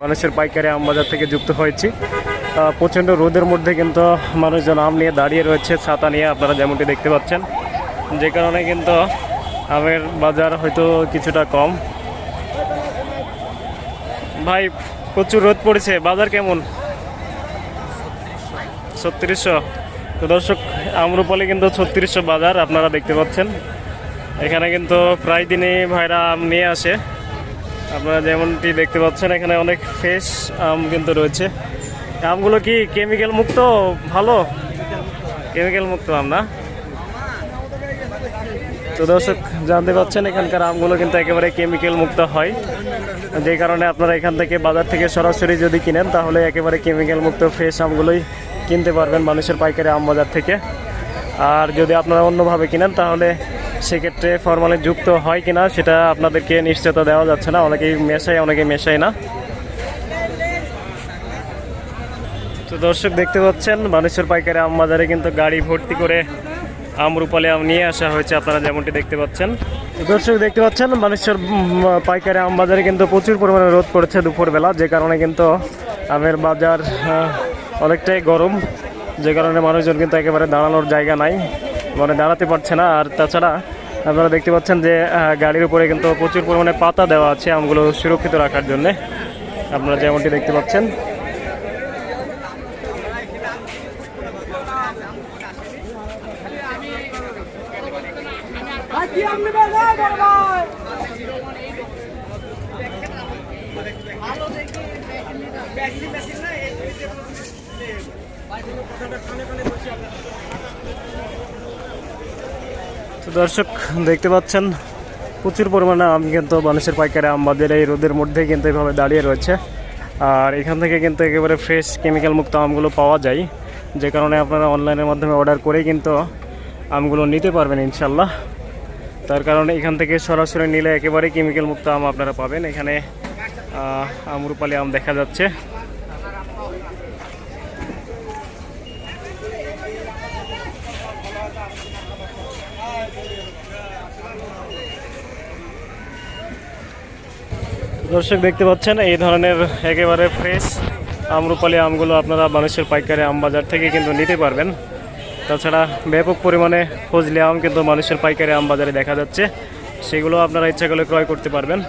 মানুষের পাইকারি আম বাজার থেকে যুক্ত হয়েছি। প্রচণ্ড রোদের মধ্যে কিন্তু মানুষজন আম নিয়ে দাঁড়িয়ে রয়েছে, ছাতা নিয়ে আপনারা যেমনটি দেখতে পাচ্ছেন। যে কারণে কিন্তু আমের বাজার হয়তো কিছুটা কম। ভাই, প্রচুর রোদ পড়েছে, বাজার কেমন? ছত্রিশশো। তো দর্শক, আমরুপালি কিন্তু ছত্রিশশো বাজার আপনারা দেখতে পাচ্ছেন। এখানে কিন্তু প্রায় দিনই ভাইরা আম নিয়ে আসে। আপনারা যেমনটি দেখতে পাচ্ছেন, এখানে অনেক ফ্রেশ আম কিন্তু রয়েছে। আমগুলো কি কেমিক্যাল মুক্ত? ভালো? কেমিক্যাল মুক্ত আম না? তো দর্শক, জানতে পাচ্ছেন, এখানকার আমগুলো কিন্তু একেবারে কেমিক্যাল মুক্ত হয়। যে কারণে আপনারা এখান থেকে বাজার থেকে সরাসরি যদি কিনেন, তাহলে একেবারে কেমিক্যাল মুক্ত ফ্রেশ আমগুলোই কিনতে পারবেন মানুষের পাইকারি আম বাজার থেকে। আর যদি আপনারা অন্যভাবে কিনেন, তাহলে সেক্ষেত্রে ফরমালিন যুক্ত হয় কিনা সেটা আপনাদেরকে নিশ্চয়তা দেওয়া যাচ্ছে না। অনেকেই মেশায় অনেকেই মেশায় না। তো দর্শক দেখতে পাচ্ছেন মানুষের পাইকারি আম বাজারে কিন্তু গাড়ি ভর্তি করে আম রূপালি আম নিয়ে আসা হয়েছে আপনারা যেমনটি দেখতে পাচ্ছেন। দর্শক দেখতে পাচ্ছেন উম, পাইকারি আম বাজারে কিন্তু প্রচুর পরিমাণে রোদ পড়েছে দুপুরবেলা যে কারণে কিন্তু আমের বাজার অনেকটাই গরম। যে কারণে মানুষজন কিন্তু একেবারে দাঁড়ানোর জায়গা নাই মানে দাঁড়াতে পারছে না। আর তাছাড়া আপনারা দেখতে পাচ্ছেন যে গাড়ির উপরে কিন্তু প্রচুর পরিমাণে পাতা দেওয়া আছে আমগুলো সুরক্ষিত রাখার জন্যে। আপনারা যেমনটি দেখতে পাচ্ছেন। তো দর্শক, দেখতে পাচ্ছেন, প্রচুর পরিমাণে আম কিন্তু মানুষের পাইকারি আম বাজারে এই রোদের মধ্যে কিন্তু এভাবে দাঁড়িয়ে রয়েছে। আর এখান থেকে কিন্তু একেবারে ফ্রেশ কেমিক্যাল মুক্ত আমগুলো পাওয়া যায়। যে কারণে আপনারা অনলাইনের মাধ্যমে অর্ডার করেই কিন্তু আমগুলো নিতে পারবেন ইনশাল্লাহ তার কারণে এখান থেকে সরাসরি নিলে একেবারে কেমিক্যাল মুক্ত আম আপনারা পাবেন। এখানে আমরুপালি আম দেখা যাচ্ছে। দর্শক, দেখতে পাচ্ছেন, এই ধরনের একেবারে ফ্রেশ আমরুপালি আমগুলো আপনারা মানুষের পাইকারি আম বাজার থেকে কিন্তু নিতে পারবেন। তাছাড়া ব্যাপক পরিমাণে ফজলি আম কিন্তু মানুষের পাইকারি আম বাজারে দেখা যাচ্ছে। সেগুলো আপনারা ইচ্ছা করলে ক্রয় করতে পারবেন।